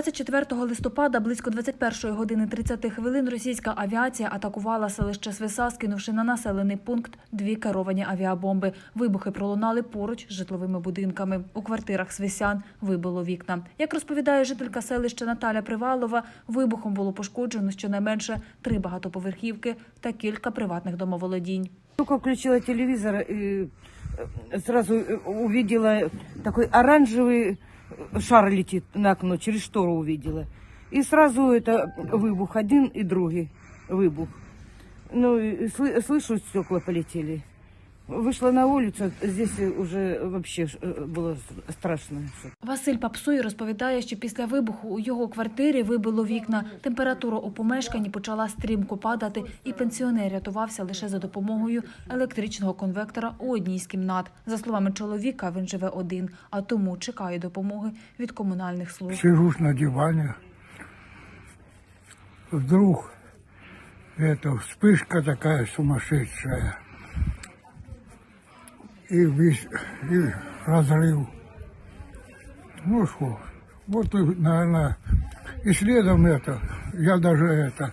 24 листопада близько 21 години 30 хвилин російська авіація атакувала селище Свиса, скинувши на населений пункт дві керовані авіабомби. Вибухи пролунали поруч з житловими будинками. У квартирах свисян вибило вікна. Як розповідає жителька селища Наталя Привалова, вибухом було пошкоджено щонайменше три багатоповерхівки та кілька приватних домоволодінь. Только включила телевизор и э, сразу э, увидела такой оранжевый шар летит на окно, через штору увидела. И сразу это выбух, один и другий выбух. Ну, и сл- слышу, стекла полетели. Вышла на улицу, здесь уже вообще э, было страшно. Василь Папсуй розповідає, що після вибуху у його квартирі вибило вікна. Температура у помешканні почала стрімко падати, і пенсіонер рятувався лише за допомогою електричного конвектора у одній з кімнат. За словами чоловіка, він живе один, а тому чекає допомоги від комунальних служб. Сижу на диване. Вдруг это вспышка такая сумасшедшая. И, весь, и разрыв. Ну что, вот, наверное, и следом это, я даже это,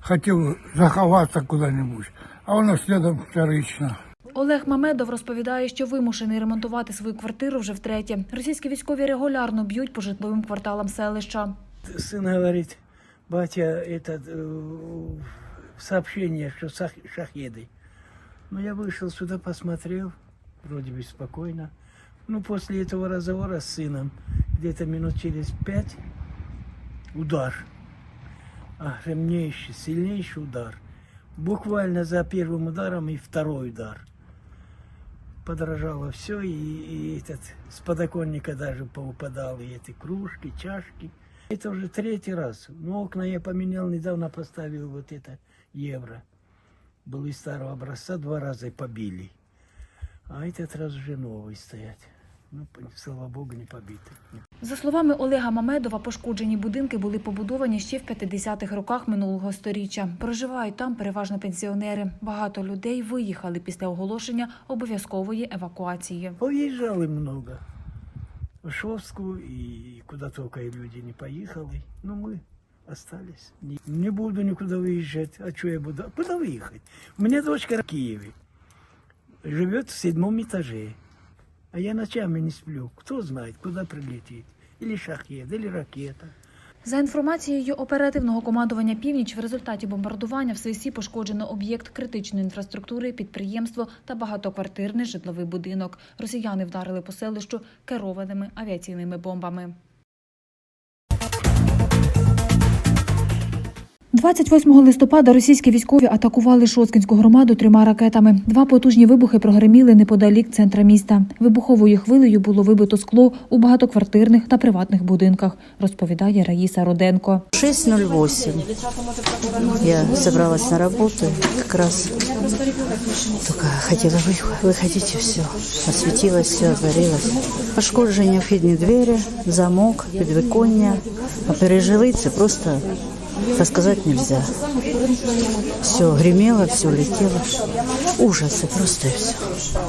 хотел заховаться куда-нибудь, а воно следом вторично. Олег Мамедов розповідає, що вимушений ремонтувати свою квартиру вже втретє. Російські військові регулярно б'ють по житловим кварталам селища. Сын говорит, батя, это э, сообщение, что сах- шахеды. Ну, я вышел сюда, посмотрел, Вроде бы спокойно. Ну, после этого разговора с сыном, где-то минут через пять, удар. Огромнейший, сильнейший удар. Буквально за первым ударом и второй удар. Подорожало все, и, и этот, с подоконника даже поупадал, и эти кружки, чашки. Это уже третий раз. Ну, окна я поменял, недавно поставил вот это евро. Был из старого образца, два раза и побили. А этот раз уже новый стоять. Ну, п- слава богу, не побиты. За словами Олега Мамедова, пошкоджені будинки були побудовані ще в 50-х роках минулого сторіччя. Проживають там переважно пенсіонери. Багато людей виїхали після оголошення обов'язкової евакуації. Поезжали много. В Шовску и куда только и люди не поехали. Но мы остались. Не, не буду никуда выезжать. А что я буду? Куда выехать? У меня дочка в Киеве. Живет в седьмом этаже. А я ночами не сплю. Кто знает, куда прилетит. Или шахет, или ракета. За інформацією оперативного командування Північ, в результаті бомбардування в Свисі пошкоджено об'єкт критичної інфраструктури, підприємство та багатоквартирний житловий будинок. Росіяни вдарили по селищу керованими авіаційними бомбами. 28 листопада російські військові атакували Шоцкінську громаду трьома ракетами. Два потужні вибухи прогреміли неподалік центра міста. Вибуховою хвилею було вибито скло у багатоквартирних та приватних будинках, розповідає Раїса Роденко. 6.08. Я собралась на работу, как раз только хотела вы- выходить, и все. Осветилось, все, озарилось. Пошкодження вхідні двері, замок, підвіконня. А пережили це просто рассказать нельзя. Все гремело, все летело. Ужаси, просто и все.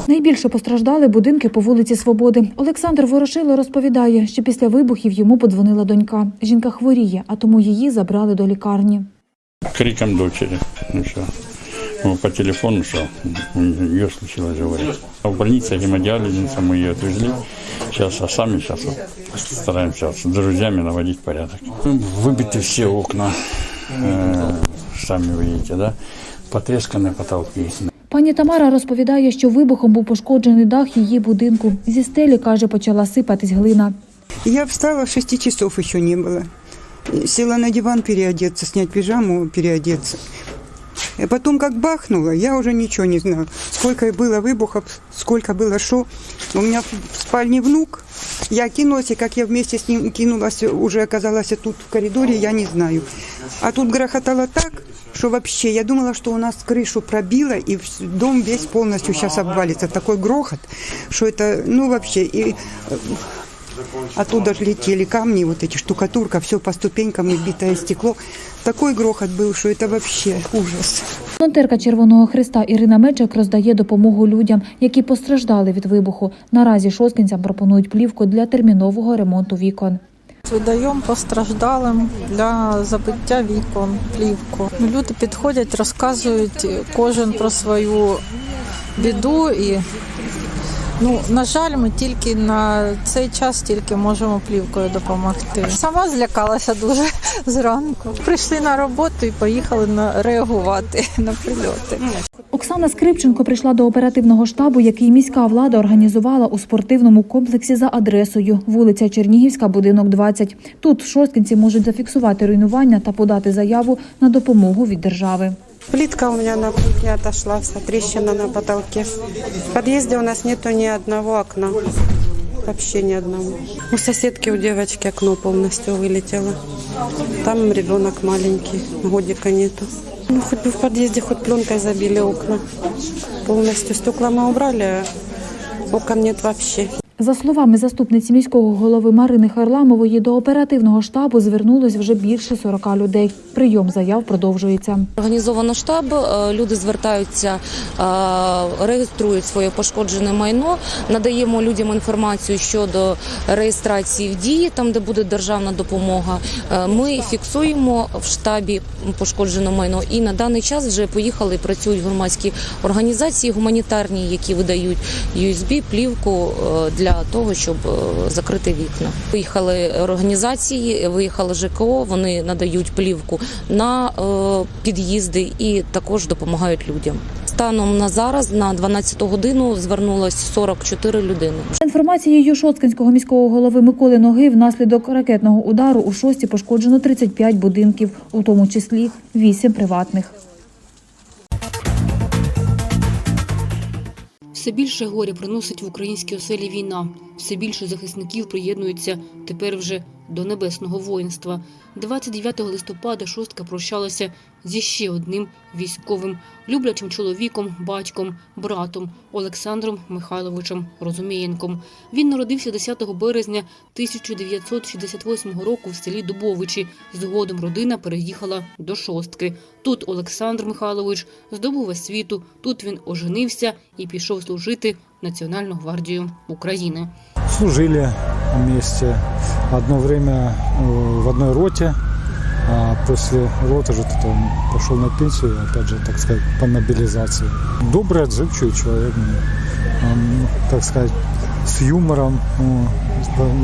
Найбільше постраждали будинки по вулиці Свободи. Олександр Ворошило розповідає, що після вибухів йому подзвонила донька. Жінка хворіє, а тому її забрали до лікарні. криком дочери. Ну что, ну, по телефону, что ее случилось говорить. А В больнице гемодиализница, мы ее отвезли. Сейчас, а сами сейчас вот стараемся с друзьями наводить порядок. Ну, Выбиты все окна, э, сами видите, да? Потресканы потолки. Пані Тамара розповідає, що вибухом був пошкоджений дах її будинку. Зі стелі, каже, почала сипатись глина. Я встала, шести часов еще не было. Села на диван переодеться, снять пижаму, переодеться. И потом как бахнуло, я уже ничего не знаю. Сколько было выбухов, сколько было шо. У меня в спальне внук. Я кинулась, и как я вместе с ним кинулась, уже оказалась тут в коридоре, я не знаю. А тут грохотало так, что вообще, я думала, что у нас крышу пробило, и вс- дом весь полностью сейчас обвалится. Такой грохот, что это, ну вообще, и э, Оттуда же летели камни, вот эти штукатурка, все по ступенькам и битое стекло. Такой грохот был, что это вообще ужас. Волонтерка Червоного Христа Ірина Мечик роздає допомогу людям, які постраждали від вибуху. Наразі шосткинцям пропонують плівку для термінового ремонту вікон. Видаємо постраждалим для забиття вікон, плівку. Люди підходять, розказують кожен про свою біду і. Ну, на жаль, ми тільки на цей час тільки можемо плівкою допомогти. Сама злякалася дуже зранку. Прийшли на роботу і поїхали на реагувати на прильоти. Оксана Скрипченко прийшла до оперативного штабу, який міська влада організувала у спортивному комплексі за адресою вулиця Чернігівська, будинок 20. Тут шосткинці можуть зафіксувати руйнування та подати заяву на допомогу від держави. Плитка у меня на кухне отошла, вся трещина на потолке. В подъезде у нас нету ни одного окна. Вообще ни одного. У соседки у девочки окно полностью вылетело. Там ребенок маленький, годика нету. Ну, хоть бы в подъезде, хоть пленкой забили окна. Полностью стекла мы убрали, а окон нет вообще. За словами заступниці міського голови Марини Харламової, до оперативного штабу звернулось вже більше 40 людей. Прийом заяв продовжується. Організовано штаб, е, люди звертаються, е, реєструють своє пошкоджене майно, надаємо людям інформацію щодо реєстрації в дії, там де буде державна допомога. Е, Ми фіксуємо в штабі пошкоджене майно і на даний час вже поїхали. Працюють громадські організації гуманітарні, які видають USB, плівку е, для того, щоб е, закрити вікна. Виїхали організації, виїхали ЖКО. Вони надають плівку на е, під'їзди і також допомагають людям. Станом на зараз на 12 годину звернулось 44 людини. Інформацією Шоцкинського міського голови Миколи Ноги, внаслідок ракетного удару у шості пошкоджено 35 будинків, у тому числі 8 приватних. Все більше горя приносить в українській оселі війна. Все більше захисників приєднуються тепер вже до небесного воїнства. 29 листопада шостка прощалася зі ще одним військовим, люблячим чоловіком, батьком, братом Олександром Михайловичем Розумієнком. Він народився 10 березня 1968 року в селі Дубовичі. Згодом родина переїхала до шостки. Тут Олександр Михайлович здобув освіту. Тут він оженився і пішов служити Національну гвардію України служили вместе. Одно время э, в одной роте, а после роты же тут он пошел на пенсию, опять же, так сказать, по мобилизации. Добрый, отзывчивый человек, ну, он, так сказать, с юмором, ну,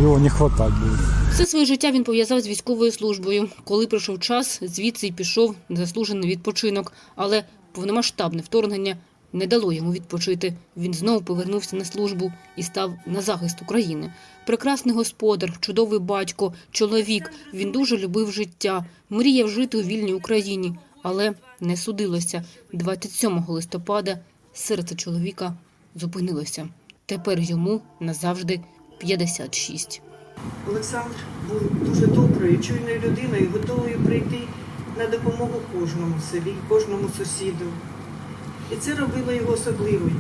его не хватать будет. Все своє життя він пов'язав з військовою службою. Коли прийшов час, звідси й пішов на заслужений відпочинок. Але повномасштабне вторгнення не дало йому відпочити. Він знову повернувся на службу і став на захист України. Прекрасний господар, чудовий батько, чоловік. Він дуже любив життя, мріяв жити у вільній Україні, але не судилося. 27 листопада серце чоловіка зупинилося. Тепер йому назавжди 56. Олександр був дуже доброю, чуйною людиною, готовою прийти на допомогу кожному селі, кожному сусіду. І це робило його особливим.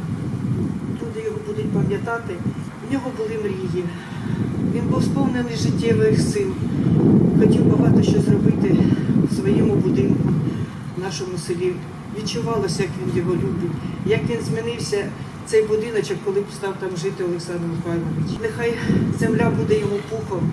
Люди його будуть пам'ятати. В нього були мрії. Він був сповнений життєвих сил. Хотів багато що зробити в своєму будинку, в нашому селі. Відчувалося, як він його любить, як він змінився цей будиночок, коли став там жити Олександр Михайлович. Нехай земля буде йому пухом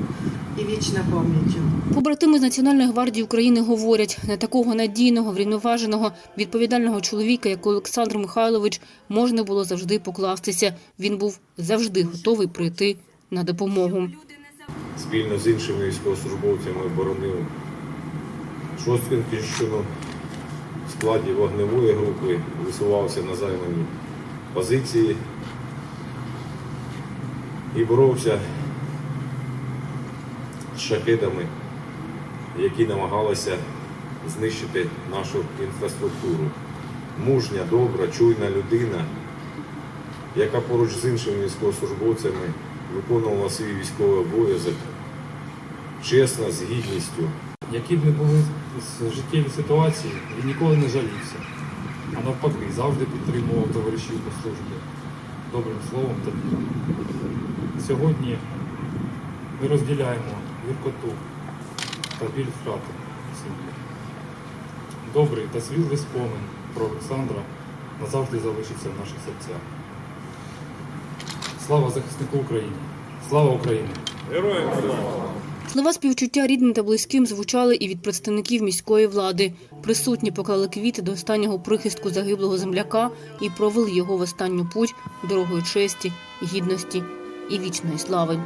і вічна пам'яттю. Побратими з Національної гвардії України говорять, на такого надійного, врівноваженого, відповідального чоловіка, як Олександр Михайлович, можна було завжди покластися. Він був завжди готовий прийти на допомогу. спільно з іншими військовослужбовцями боронив Шосткинщину в складі вогневої групи, висувався на займані позиції і боровся шахедами, які намагалися знищити нашу інфраструктуру. Мужня, добра, чуйна людина, яка поруч з іншими військовослужбовцями виконувала свій військовий обов'язок чесно, з гідністю. Які б не були життєві ситуації, він ніколи не жалівся. А навпаки, завжди підтримував товаришів по службі добрим словом та вірою. Сьогодні ми розділяємо гіркоту та біль втрати сім'ї. Добрий та світлий спомин про Олександра назавжди залишиться в наших серцях. Слава захиснику України! Слава Україні! Героям слава! Слова співчуття рідним та близьким звучали і від представників міської влади. Присутні поклали квіти до останнього прихистку загиблого земляка і провели його в останню путь дорогою честі, гідності і вічної слави.